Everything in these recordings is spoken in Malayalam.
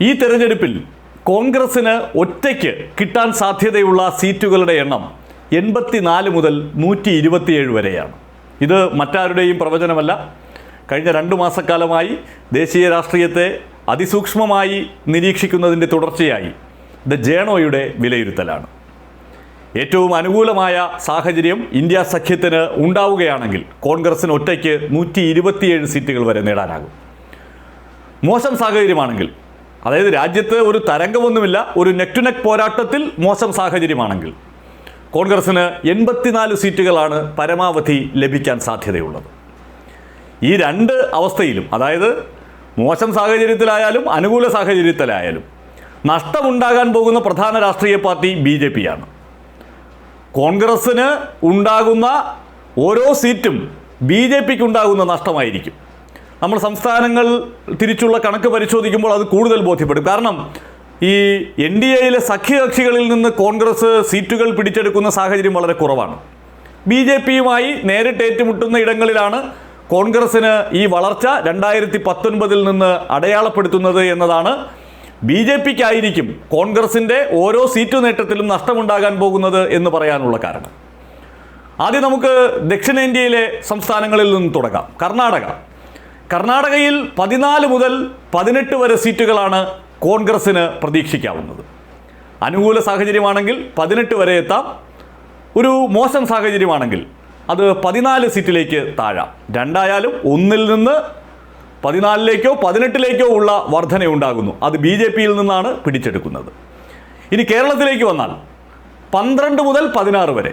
ഈ തെരഞ്ഞെടുപ്പിൽ കോൺഗ്രസിന് ഒറ്റയ്ക്ക് കിട്ടാൻ സാധ്യതയുള്ള സീറ്റുകളുടെ എണ്ണം എൺപത്തിനാല് മുതൽ നൂറ്റി ഇരുപത്തിയേഴ് വരെയാണ്. ഇത് മറ്റാരുടെയും പ്രവചനമല്ല. കഴിഞ്ഞ രണ്ട് മാസക്കാലമായി ദേശീയ രാഷ്ട്രീയത്തെ അതിസൂക്ഷ്മമായി നിരീക്ഷിക്കുന്നതിന്റെ തുടർച്ചയായി ദ ജേണോയുടെ വിലയിരുത്തലാണ്. ഏറ്റവും അനുകൂലമായ സാഹചര്യം ഇന്ത്യ സഖ്യത്തിന് ഉണ്ടാവുകയാണെങ്കിൽ കോൺഗ്രസിന് ഒറ്റയ്ക്ക് നൂറ്റി ഇരുപത്തിയേഴ് സീറ്റുകൾ വരെ നേടാനാകും. മോശം സാഹചര്യമാണെങ്കിൽ അതായത് രാജ്യത്ത് ഒരു തരംഗമൊന്നുമില്ല ഒരു നെക്ക് ടു പോരാട്ടത്തിൽ മോശം സാഹചര്യമാണെങ്കിൽ. കോൺഗ്രസ്സിന് എൺപത്തിനാല് സീറ്റുകളാണ് പരമാവധി ലഭിക്കാൻ സാധ്യതയുള്ളത്. ഈ രണ്ട് അവസ്ഥയിലും അതായത് മോശം സാഹചര്യത്തിലായാലും അനുകൂല സാഹചര്യത്തിലായാലും നഷ്ടമുണ്ടാകാൻ പോകുന്ന പ്രധാന രാഷ്ട്രീയ പാർട്ടി ബി ജെ പിയാണ്. കോൺഗ്രസ്സിന് ഉണ്ടാകുന്ന ഓരോ സീറ്റും ബി ജെ പിക്ക് ഉണ്ടാകുന്ന നഷ്ടമായിരിക്കും. നമ്മൾ സംസ്ഥാനങ്ങൾ തിരിച്ചുള്ള കണക്ക് പരിശോധിക്കുമ്പോൾ അത് കൂടുതൽ ബോധ്യപ്പെടും. കാരണം ഈ എൻ ഡി എയിലെ സഖ്യകക്ഷികളിൽ നിന്ന് കോൺഗ്രസ് സീറ്റുകൾ പിടിച്ചെടുക്കുന്ന സാഹചര്യം വളരെ കുറവാണ്. ബി ജെ പിയുമായി നേരിട്ട് ഏറ്റുമുട്ടുന്ന ഇടങ്ങളിലാണ് കോൺഗ്രസ്സിന് ഈ വളർച്ച രണ്ടായിരത്തി പത്തൊൻപതിൽ നിന്ന് അടയാളപ്പെടുത്തുന്നത് എന്നതാണ്. ബി ജെ പിക്കായിരിക്കും കോൺഗ്രസിന്റെ ഓരോ സീറ്റ് നേട്ടത്തിലും നഷ്ടമുണ്ടാകാൻ പോകുന്നത് എന്ന് പറയാനുള്ള കാരണം. ആദ്യം നമുക്ക് ദക്ഷിണേന്ത്യയിലെ സംസ്ഥാനങ്ങളിൽ നിന്ന് തുടങ്ങാം. കർണാടക. കർണാടകയിൽ പതിനാല് മുതൽ പതിനെട്ട് വരെ സീറ്റുകളാണ് കോൺഗ്രസ്സിന് പ്രതീക്ഷിക്കാവുന്നത്. അനുകൂല സാഹചര്യമാണെങ്കിൽ പതിനെട്ട് വരെ എത്താം. ഒരു മോശം സാഹചര്യമാണെങ്കിൽ അത് പതിനാല് സീറ്റിലേക്ക് താഴാം. രണ്ടായാലും ഒന്നിൽ നിന്ന് പതിനാലിലേക്കോ പതിനെട്ടിലേക്കോ ഉള്ള വർധനയുണ്ടാകുന്നു അത് ബി ജെ പിയിൽ നിന്നാണ് പിടിച്ചെടുക്കുന്നത്. ഇനി കേരളത്തിലേക്ക് വന്നാൽ പന്ത്രണ്ട് മുതൽ പതിനാറ് വരെ.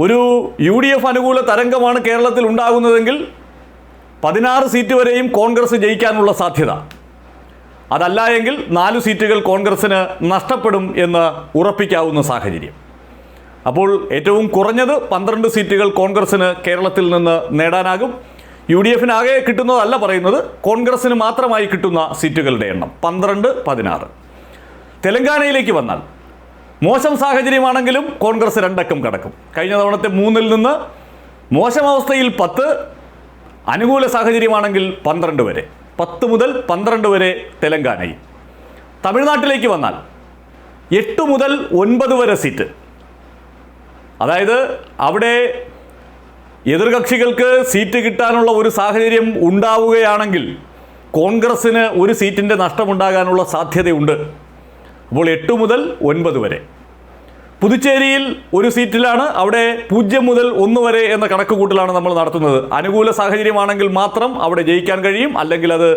ഒരു യു ഡി എഫ് അനുകൂല തരംഗമാണ് കേരളത്തിൽ ഉണ്ടാകുന്നതെങ്കിൽ പതിനാറ് സീറ്റ് വരെയും കോൺഗ്രസ് ജയിക്കാനുള്ള സാധ്യത. അതല്ല എങ്കിൽ നാല് സീറ്റുകൾ കോൺഗ്രസ്സിന് നഷ്ടപ്പെടും എന്ന് ഉറപ്പിക്കാവുന്ന സാഹചര്യം. അപ്പോൾ ഏറ്റവും കുറഞ്ഞത് പന്ത്രണ്ട് സീറ്റുകൾ കോൺഗ്രസ്സിന് കേരളത്തിൽ നിന്ന് നേടാനാകും. യു ഡി എഫിനാകെ കിട്ടുന്നതല്ല പറയുന്നത് കോൺഗ്രസ്സിന് മാത്രമായി കിട്ടുന്ന സീറ്റുകളുടെ എണ്ണം പന്ത്രണ്ട് പതിനാറ്. തെലങ്കാനയിലേക്ക് വന്നാൽ മോശം സാഹചര്യമാണെങ്കിലും കോൺഗ്രസ് രണ്ടക്കം കടക്കും. കഴിഞ്ഞ തവണത്തെ മൂന്നിൽ നിന്ന് മോശം അവസ്ഥയിൽ പത്ത് അനുകൂല സാഹചര്യമാണെങ്കിൽ പന്ത്രണ്ട് വരെ. പത്ത് മുതൽ പന്ത്രണ്ട് വരെ തെലങ്കാനയിൽ തമിഴ്നാട്ടിലേക്ക് വന്നാൽ എട്ട് മുതൽ ഒൻപത് വരെ സീറ്റ്. അതായത് അവിടെ എതിർകക്ഷികൾക്ക് സീറ്റ് കിട്ടാനുള്ള ഒരു സാഹചര്യം ഉണ്ടാവുകയാണെങ്കിൽ കോൺഗ്രസ്സിന് ഒരു സീറ്റിന്റെ നഷ്ടമുണ്ടാകാനുള്ള സാധ്യതയുണ്ട്. അപ്പോൾ എട്ട് മുതൽ ഒൻപത് വരെ. പുതുച്ചേരിയിൽ ഒരു സീറ്റിലാണ് അവിടെ പൂജ്യം മുതൽ ഒന്ന് വരെ എന്ന കണക്കുകൂട്ടലാണ് നമ്മൾ നടത്തുന്നത്. അനുകൂല സാഹചര്യമാണെങ്കിൽ മാത്രം അവിടെ ജയിക്കാൻ കഴിയും അല്ലെങ്കിൽ അത്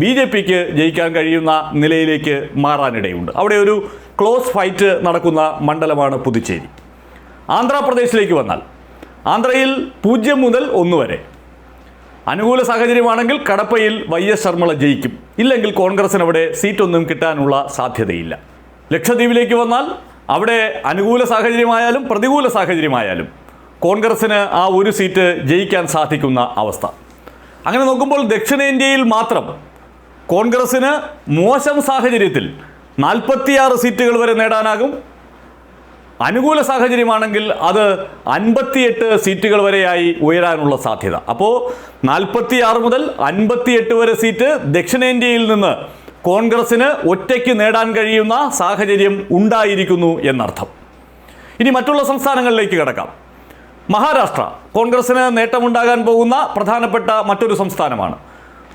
ബി ജെ പിക്ക് ജയിക്കാൻ കഴിയുന്ന നിലയിലേക്ക് മാറാനിടയുണ്ട്. അവിടെ ഒരു ക്ലോസ് ഫൈറ്റ് നടക്കുന്ന മണ്ഡലമാണ് പുതുച്ചേരി. ആന്ധ്രാപ്രദേശിലേക്ക് വന്നാൽ ആന്ധ്രയിൽ പൂജ്യം മുതൽ ഒന്ന് വരെ. അനുകൂല സാഹചര്യമാണെങ്കിൽ കടപ്പയിൽ വൈ എസ് ശർമ്മള ജയിക്കും. ഇല്ലെങ്കിൽ കോൺഗ്രസിന് അവിടെ സീറ്റൊന്നും കിട്ടാനുള്ള സാധ്യതയില്ല. ലക്ഷദ്വീപിലേക്ക് വന്നാൽ അവിടെ അനുകൂല സാഹചര്യമായാലും പ്രതികൂല സാഹചര്യമായാലും കോൺഗ്രസ്സിന് ആ ഒരു സീറ്റ് ജയിക്കാൻ സാധിക്കുന്ന അവസ്ഥ. അങ്ങനെ നോക്കുമ്പോൾ ദക്ഷിണേന്ത്യയിൽ മാത്രം കോൺഗ്രസ്സിന് മോശം സാഹചര്യത്തിൽ നാൽപ്പത്തിയാറ് സീറ്റുകൾ വരെ നേടാനാകും. അനുകൂല സാഹചര്യമാണെങ്കിൽ അത് അൻപത്തിയെട്ട് സീറ്റുകൾ വരെയായി ഉയരാനുള്ള സാധ്യത. അപ്പോൾ നാൽപ്പത്തിയാറ് മുതൽ അൻപത്തിയെട്ട് വരെ സീറ്റ് ദക്ഷിണേന്ത്യയിൽ നിന്ന് കോൺഗ്രസിന് ഒറ്റയ്ക്ക് നേടാൻ കഴിയുന്ന സാഹചര്യം ഉണ്ടായിരിക്കുന്നു എന്നർത്ഥം. ഇനി മറ്റുള്ള സംസ്ഥാനങ്ങളിലേക്ക് കിടക്കാം. മഹാരാഷ്ട്ര കോൺഗ്രസിന് നേട്ടമുണ്ടാകാൻ പോകുന്ന പ്രധാനപ്പെട്ട മറ്റൊരു സംസ്ഥാനമാണ്.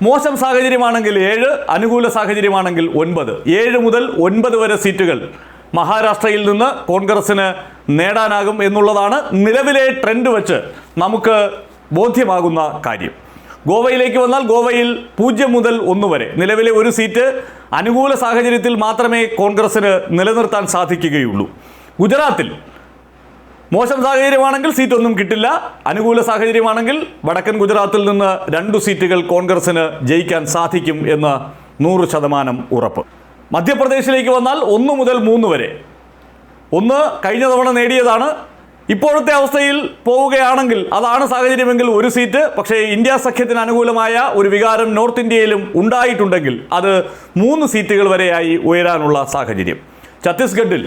മോശം സാഹചര്യമാണെങ്കിൽ ഏഴ് അനുകൂല സാഹചര്യമാണെങ്കിൽ ഒൻപത്. ഏഴ് മുതൽ ഒൻപത് വരെ സീറ്റുകൾ മഹാരാഷ്ട്രയിൽ നിന്ന് കോൺഗ്രസിന് നേടാനാകും എന്നുള്ളതാണ് നിലവിലെ ട്രെൻഡ് വെച്ച് നമുക്ക് ബോധ്യമാകുന്ന കാര്യം. ഗോവയിലേക്ക് വന്നാൽ ഗോവയിൽ പൂജ്യം മുതൽ ഒന്ന് വരെ. നിലവിലെ ഒരു സീറ്റ് അനുകൂല സാഹചര്യത്തിൽ മാത്രമേ കോൺഗ്രസിന് നിലനിർത്താൻ സാധിക്കുകയുള്ളൂ. ഗുജറാത്തിൽ മോശം സാഹചര്യമാണെങ്കിൽ സീറ്റൊന്നും കിട്ടില്ല. അനുകൂല സാഹചര്യമാണെങ്കിൽ വടക്കൻ ഗുജറാത്തിൽ നിന്ന് രണ്ടു സീറ്റുകൾ കോൺഗ്രസിന് ജയിക്കാൻ സാധിക്കും എന്ന് നൂറ് ശതമാനം ഉറപ്പ്. മധ്യപ്രദേശിലേക്ക് വന്നാൽ ഒന്ന് മുതൽ മൂന്ന് വരെ. ഒന്ന് കഴിഞ്ഞ തവണ നേടിയതാണ് ഇപ്പോഴത്തെ അവസ്ഥയിൽ പോവുകയാണെങ്കിൽ അതാണ് സാഹചര്യമെങ്കിൽ ഒരു സീറ്റ്. പക്ഷേ ഇന്ത്യ സഖ്യത്തിന് അനുകൂലമായ ഒരു വികാരം നോർത്ത് ഇന്ത്യയിലും ഉണ്ടായിട്ടുണ്ടെങ്കിൽ അത് മൂന്ന് സീറ്റുകൾ വരെയായി ഉയരാനുള്ള സാഹചര്യം. ഛത്തീസ്ഗഡിൽ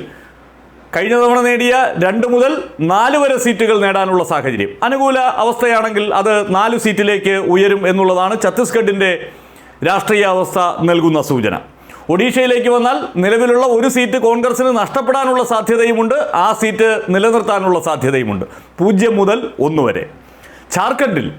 കഴിഞ്ഞ തവണ നേടിയ രണ്ട് മുതൽ നാല് വരെ സീറ്റുകൾ നേടാനുള്ള സാഹചര്യം. അനുകൂല അവസ്ഥയാണെങ്കിൽ അത് നാല് സീറ്റിലേക്ക് ഉയരും എന്നുള്ളതാണ് ഛത്തീസ്ഗഡിന്റെ രാഷ്ട്രീയ അവസ്ഥ നൽകുന്ന സൂചന. ഒഡീഷയിലേക്ക് വന്നാൽ നിലവിലുള്ള ഒരു സീറ്റ് കോൺഗ്രസിന് നഷ്ടപ്പെടാനുള്ള സാധ്യതയുമുണ്ട്. ആ സീറ്റ് നിലനിർത്താനുള്ള സാധ്യതയുമുണ്ട്. പൂജ്യം മുതൽ ഒന്ന് വരെ. ജാർഖണ്ഡിൽ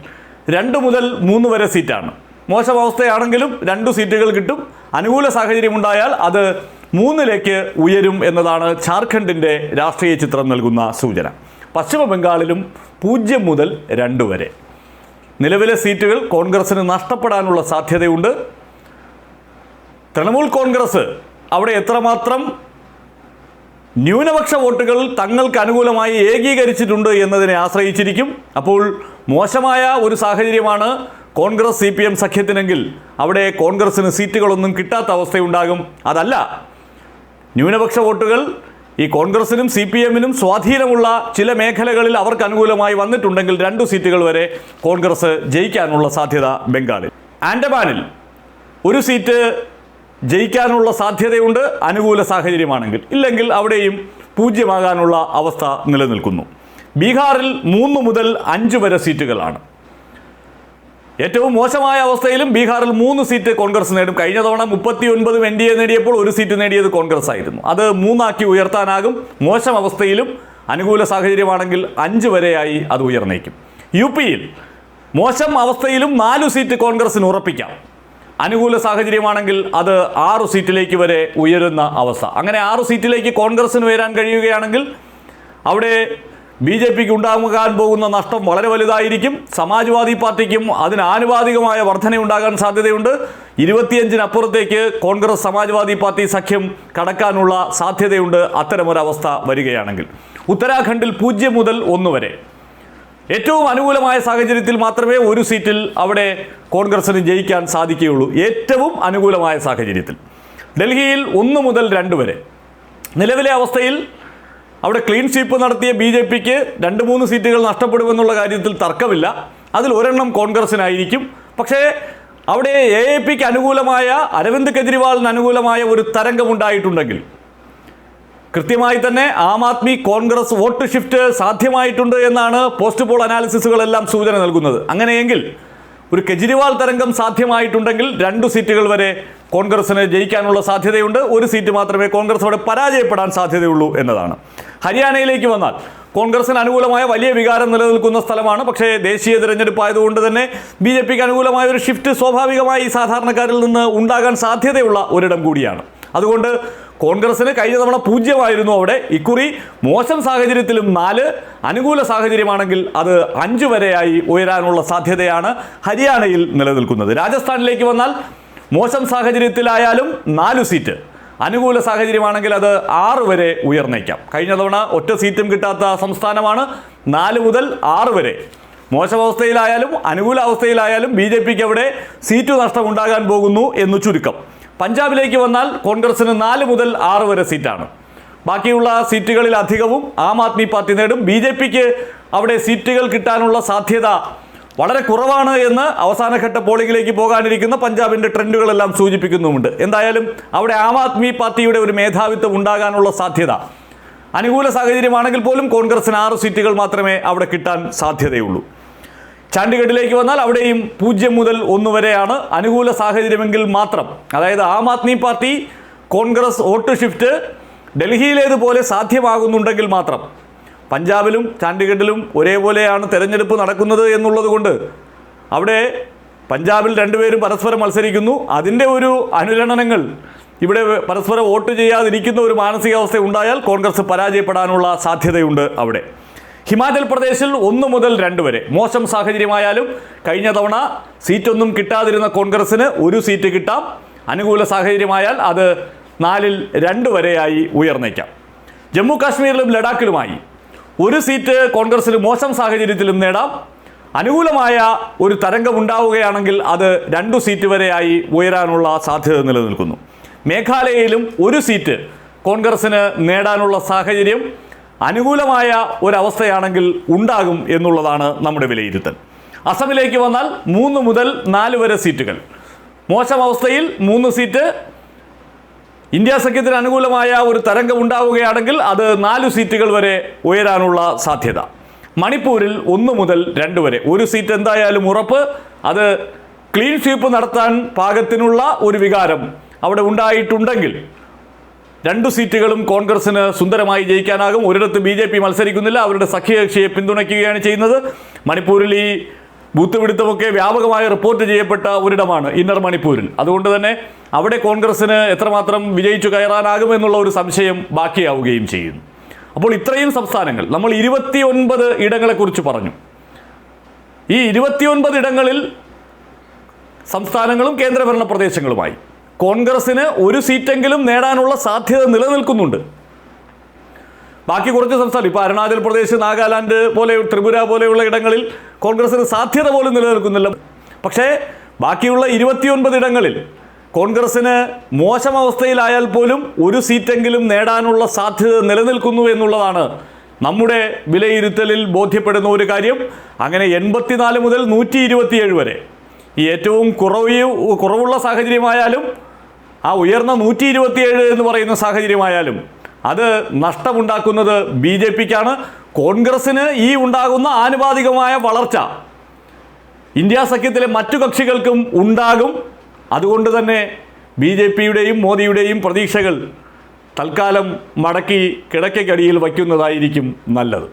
രണ്ട് മുതൽ മൂന്ന് വരെ സീറ്റാണ്. മോശം അവസ്ഥയാണെങ്കിലും രണ്ടു സീറ്റുകൾ കിട്ടും. അനുകൂല സാഹചര്യമുണ്ടായാൽ അത് മൂന്നിലേക്ക് ഉയരും എന്നതാണ് ജാർഖണ്ഡിന്റെ രാഷ്ട്രീയ ചിത്രം നൽകുന്ന സൂചന. പശ്ചിമ ബംഗാളിലും പൂജ്യം മുതൽ രണ്ട് വരെ. നിലവിലെ സീറ്റുകൾ കോൺഗ്രസിന് നഷ്ടപ്പെടാനുള്ള സാധ്യതയുണ്ട്. തൃണമൂൽ കോൺഗ്രസ് അവിടെ എത്രമാത്രം ന്യൂനപക്ഷ വോട്ടുകൾ തങ്ങൾക്ക് അനുകൂലമായി ഏകീകരിച്ചിട്ടുണ്ട് എന്നതിനെ ആശ്രയിച്ചിരിക്കും. അപ്പോൾ മോശമായ ഒരു സാഹചര്യമാണ് കോൺഗ്രസ് സി പി എം സഖ്യത്തിനെങ്കിൽ അവിടെ കോൺഗ്രസിന് സീറ്റുകളൊന്നും കിട്ടാത്ത അവസ്ഥയുണ്ടാകും. അതല്ല ന്യൂനപക്ഷ വോട്ടുകൾ ഈ കോൺഗ്രസിനും സി പി എമ്മിനും സ്വാധീനമുള്ള ചില മേഖലകളിൽ അവർക്ക് അനുകൂലമായി വന്നിട്ടുണ്ടെങ്കിൽ രണ്ടു സീറ്റുകൾ വരെ കോൺഗ്രസ് ജയിക്കാനുള്ള സാധ്യത ബംഗാളിൽ. ആൻഡമാനിൽ ഒരു സീറ്റ് ജയിക്കാനുള്ള സാധ്യതയുണ്ട് അനുകൂല സാഹചര്യമാണെങ്കിൽ. ഇല്ലെങ്കിൽ അവിടെയും പൂജ്യമാകാനുള്ള അവസ്ഥ നിലനിൽക്കുന്നു. ബീഹാറിൽ മൂന്ന് മുതൽ അഞ്ച് വരെ സീറ്റുകളാണ്. ഏറ്റവും മോശമായ അവസ്ഥയിലും ബീഹാറിൽ മൂന്ന് സീറ്റ് കോൺഗ്രസ് നേടും. കഴിഞ്ഞ തവണ മുപ്പത്തി ഒൻപതും എൻ ഡി എ നേടിയപ്പോൾ ഒരു സീറ്റ് നേടിയത് കോൺഗ്രസ് ആയിരുന്നു അത് മൂന്നാക്കി ഉയർത്താനാകും. മോശം അവസ്ഥയിലും അനുകൂല സാഹചര്യമാണെങ്കിൽ അഞ്ച് വരെയായി അത് ഉയർന്നേക്കും. യു പിയിൽ മോശം അവസ്ഥയിലും നാലു സീറ്റ് കോൺഗ്രസിന് ഉറപ്പിക്കാം. അനുകൂല സാഹചര്യമാണെങ്കിൽ അത് ആറു സീറ്റിലേക്ക് വരെ ഉയരുന്ന അവസ്ഥ. അങ്ങനെ ആറു സീറ്റിലേക്ക് കോൺഗ്രസിന് ഉയരാൻ കഴിയുകയാണെങ്കിൽ അവിടെ ബി ജെ പിക്ക് ഉണ്ടാകാൻ പോകുന്ന നഷ്ടം വളരെ വലുതായിരിക്കും. സമാജ്വാദി പാർട്ടിക്കും അതിന് ആനുപാതികമായ വർധനയുണ്ടാകാൻ സാധ്യതയുണ്ട്. ഇരുപത്തിയഞ്ചിനപ്പുറത്തേക്ക് കോൺഗ്രസ് സമാജ്വാദി പാർട്ടി സഖ്യം കടക്കാനുള്ള സാധ്യതയുണ്ട്. അത്തരമൊരവസ്ഥ വരികയാണെങ്കിൽ. ഉത്തരാഖണ്ഡിൽ പൂജ്യം മുതൽ ഒന്ന് വരെ. ഏറ്റവും അനുകൂലമായ സാഹചര്യത്തിൽ മാത്രമേ ഒരു സീറ്റിൽ അവിടെ കോൺഗ്രസിന് ജയിക്കാൻ സാധിക്കുകയുള്ളൂ. ഏറ്റവും അനുകൂലമായ സാഹചര്യത്തിൽ. ഡൽഹിയിൽ ഒന്ന് മുതൽ രണ്ട് വരെ. നിലവിലെ അവസ്ഥയിൽ അവിടെ ക്ലീൻ സ്വീപ്പ് നടത്തിയ ബി ജെ പിക്ക് രണ്ട് മൂന്ന് സീറ്റുകൾ നഷ്ടപ്പെടുമെന്നുള്ള കാര്യത്തിൽ തർക്കമില്ല. അതിൽ ഒരെണ്ണം കോൺഗ്രസിനായിരിക്കും. പക്ഷേ അവിടെ എ എ പിക്ക് അനുകൂലമായ അരവിന്ദ് കെജ്രിവാളിന് അനുകൂലമായ ഒരു തരംഗമുണ്ടായിട്ടുണ്ടെങ്കിൽ കൃത്യമായി തന്നെ Aam Aadmi Congress vote shift സാധ്യമായിട്ടുണ്ട് എന്നാണ് പോസ്റ്റ് പോൾ അനാലിസിസുകളെല്ലാം സൂചന നൽകുന്നത്. അങ്ങനെയെങ്കിൽ ഒരു കെജ്രിവാൾ തരംഗം സാധ്യമായിട്ടുണ്ടെങ്കിൽ രണ്ടു സീറ്റുകൾ വരെ കോൺഗ്രസിന് ജയിക്കാനുള്ള സാധ്യതയുണ്ട്. ഒരു സീറ്റ് മാത്രമേ കോൺഗ്രസ് അവിടെ പരാജയപ്പെടാൻ സാധ്യതയുള്ളൂ എന്നതാണ്. ഹരിയാനയിലേക്ക് വന്നാൽ കോൺഗ്രസിന് അനുകൂലമായ വലിയ വികാരം നിലനിൽക്കുന്ന സ്ഥലമാണ്. പക്ഷേ ദേശീയ തിരഞ്ഞെടുപ്പ് ആയതുകൊണ്ട് തന്നെ ബി ജെ പിക്ക് അനുകൂലമായ ഒരു ഷിഫ്റ്റ് സ്വാഭാവികമായി സാധാരണക്കാരിൽ നിന്ന് ഉണ്ടാകാൻ സാധ്യതയുള്ള ഒരിടം കൂടിയാണ്. അതുകൊണ്ട് കോൺഗ്രസിന് കഴിഞ്ഞ തവണ പൂജ്യമായിരുന്നു അവിടെ. ഇക്കുറി മോശം സാഹചര്യത്തിലും നാല് അനുകൂല സാഹചര്യമാണെങ്കിൽ അത് അഞ്ച് വരെയായി ഉയരാനുള്ള സാധ്യതയാണ് ഹരിയാനയിൽ നിലനിൽക്കുന്നത്. രാജസ്ഥാനിലേക്ക് വന്നാൽ മോശം സാഹചര്യത്തിലായാലും നാലു സീറ്റ്. അനുകൂല സാഹചര്യമാണെങ്കിൽ അത് ആറ് വരെ ഉയർന്നേക്കാം. കഴിഞ്ഞ തവണ ഒറ്റ സീറ്റും കിട്ടാത്ത സംസ്ഥാനമാണ് നാല് മുതൽ ആറ് വരെ. മോശം അവസ്ഥയിലായാലും അനുകൂല അവസ്ഥയിലായാലും ബി ജെ പിക്ക് അവിടെ സീറ്റ് നഷ്ടം ഉണ്ടാകാൻ പോകുന്നു എന്ന് ചുരുക്കം. പഞ്ചാബിലേക്ക് വന്നാൽ കോൺഗ്രസിന് നാല് മുതൽ ആറ് വരെ സീറ്റാണ്. ബാക്കിയുള്ള സീറ്റുകളിൽ അധികവും ആം ആദ്മി പാർട്ടി നേടും. ബി ജെ പിക്ക് അവിടെ സീറ്റുകൾ കിട്ടാനുള്ള സാധ്യത വളരെ കുറവാണ് എന്ന് അവസാനഘട്ട പോളിംഗിലേക്ക് പോകാനിരിക്കുന്ന പഞ്ചാബിന്റെ ട്രെൻഡുകളെല്ലാം സൂചിപ്പിക്കുന്നുമുണ്ട്. എന്തായാലും അവിടെ ആം ആദ്മി പാർട്ടിയുടെ ഒരു മേധാവിത്വം ഉണ്ടാകാനുള്ള സാധ്യത. അനുകൂല സാഹചര്യമാണെങ്കിൽ പോലും കോൺഗ്രസിന് ആറ് സീറ്റുകൾ മാത്രമേ അവിടെ കിട്ടാൻ സാധ്യതയുള്ളൂ. ചണ്ഡീഗഡിലേക്ക് വന്നാൽ അവിടെയും പൂജ്യം മുതൽ ഒന്ന് വരെയാണ് അനുകൂല സാഹചര്യമെങ്കിൽ മാത്രം. അതായത് Aam Aadmi party Congress vote shift ഡൽഹിയിലേതുപോലെ സാധ്യമാകുന്നുണ്ടെങ്കിൽ മാത്രം. പഞ്ചാബിലും ചണ്ഡീഗഡിലും ഒരേപോലെയാണ് തെരഞ്ഞെടുപ്പ് നടക്കുന്നത് എന്നുള്ളത് കൊണ്ട് അവിടെ പഞ്ചാബിൽ രണ്ടുപേരും പരസ്പരം മത്സരിക്കുന്നു. അതിന്റെ ഒരു അനുരണനങ്ങൾ ഇവിടെ പരസ്പരം വോട്ട് ചെയ്യാതിരിക്കുന്ന ഒരു മാനസികാവസ്ഥ ഉണ്ടായാൽ കോൺഗ്രസ് പരാജയപ്പെടാനുള്ള സാധ്യതയുണ്ട് അവിടെ. ഹിമാചൽ പ്രദേശിൽ ഒന്ന് മുതൽ രണ്ട് വരെ. മോശം സാഹചര്യമായാലും കഴിഞ്ഞ തവണ സീറ്റൊന്നും കിട്ടാതിരുന്ന കോൺഗ്രസിന് ഒരു സീറ്റ് കിട്ടാം. അനുകൂല സാഹചര്യമായാൽ അത് നാലിൽ രണ്ട് വരെയായി ഉയർന്നേക്കാം. ജമ്മു കാശ്മീരിലും ലഡാക്കിലുമായി ഒരു സീറ്റ് കോൺഗ്രസിന് മോശം സാഹചര്യത്തിലും നേടാം. അനുകൂലമായ ഒരു തരംഗം ഉണ്ടാവുകയാണെങ്കിൽ അത് രണ്ടു സീറ്റ് വരെയായി ഉയരാനുള്ള സാധ്യത നിലനിൽക്കുന്നു. മേഘാലയയിലും ഒരു സീറ്റ് കോൺഗ്രസിന് നേടാനുള്ള സാഹചര്യം അനുകൂലമായ ഒരവസ്ഥയാണെങ്കിൽ ഉണ്ടാകും എന്നുള്ളതാണ് നമ്മുടെ വിലയിരുത്തൽ. അസമിലേക്ക് വന്നാൽ മൂന്ന് മുതൽ നാല് വരെ സീറ്റുകൾ. മോശം അവസ്ഥയിൽ മൂന്ന് സീറ്റ്. ഇന്ത്യ സഖ്യത്തിന് അനുകൂലമായ ഒരു തരംഗം ഉണ്ടാവുകയാണെങ്കിൽ അത് നാല് സീറ്റുകൾ വരെ ഉയരാനുള്ള സാധ്യത. മണിപ്പൂരിൽ ഒന്ന് മുതൽ രണ്ട് വരെ. ഒരു സീറ്റ് എന്തായാലും ഉറപ്പ്. അത് ക്ലീൻ സ്വീപ്പ് നടത്താൻ പാകത്തിനുള്ള ഒരു വികാരം അവിടെ ഉണ്ടായിട്ടുണ്ടെങ്കിൽ രണ്ടു സീറ്റുകളും കോൺഗ്രസിന് സുന്ദരമായി ജയിക്കാനാകും. ഒരിടത്ത് ബി ജെ പി മത്സരിക്കുന്നില്ല. അവരുടെ സഖ്യകക്ഷിയെ പിന്തുണയ്ക്കുകയാണ് ചെയ്യുന്നത്. മണിപ്പൂരിൽ ഈ ബൂത്ത് പിടുത്തമൊക്കെ വ്യാപകമായി റിപ്പോർട്ട് ചെയ്യപ്പെട്ട ഒരിടമാണ് ഇന്നർ മണിപ്പൂരിൽ. അതുകൊണ്ട് തന്നെ അവിടെ കോൺഗ്രസിന് എത്രമാത്രം വിജയിച്ചു കയറാനാകും എന്നുള്ള ഒരു സംശയം ബാക്കിയാവുകയും ചെയ്യുന്നു. അപ്പോൾ ഇത്രയും സംസ്ഥാനങ്ങൾ നമ്മൾ ഇരുപത്തിയൊൻപത് ഇടങ്ങളെക്കുറിച്ച് പറഞ്ഞു. ഈ ഇരുപത്തിയൊൻപത് ഇടങ്ങളിൽ സംസ്ഥാനങ്ങളും കേന്ദ്രഭരണ പ്രദേശങ്ങളുമായി. കോൺഗ്രസിന് ഒരു സീറ്റെങ്കിലും നേടാനുള്ള സാധ്യത നിലനിൽക്കുന്നുണ്ട്. ബാക്കി കുറച്ച് സംസ്ഥാനം ഇപ്പോൾ അരുണാചൽ പ്രദേശ് നാഗാലാൻഡ് പോലെ ത്രിപുര പോലെയുള്ള ഇടങ്ങളിൽ കോൺഗ്രസിന് സാധ്യത പോലും നിലനിൽക്കുന്നില്ല. പക്ഷേ ബാക്കിയുള്ള ഇരുപത്തിയൊൻപത് ഇടങ്ങളിൽ കോൺഗ്രസിന് മോശം അവസ്ഥയിലായാൽ പോലും ഒരു സീറ്റെങ്കിലും നേടാനുള്ള സാധ്യത നിലനിൽക്കുന്നു എന്നുള്ളതാണ് നമ്മുടെ വിലയിരുത്തലിൽ ബോധ്യപ്പെടുന്ന ഒരു കാര്യം. അങ്ങനെ എൺപത്തിനാല് മുതൽ നൂറ്റി ഇരുപത്തിയേഴ് വരെ ഏറ്റവും കുറവ് കുറവുള്ള സാഹചര്യമായാലും ആ ഉയർന്ന നൂറ്റി ഇരുപത്തിയേഴ് എന്ന് പറയുന്ന സാഹചര്യമായാലും അത് നഷ്ടമുണ്ടാക്കുന്നത് ബി ജെ പിക്കാണ്. കോൺഗ്രസിന് ഈ ഉണ്ടാകുന്ന ആനുപാതികമായ വളർച്ച ഇന്ത്യ സഖ്യത്തിലെ മറ്റു കക്ഷികൾക്കും ഉണ്ടാകും. അതുകൊണ്ട് തന്നെ ബി ജെ പിയുടെയും മോദിയുടെയും പ്രതീക്ഷകൾ തൽക്കാലം മടക്കി കിടക്കയ്ക്കടിയിൽ വയ്ക്കുന്നതായിരിക്കും നല്ലത്.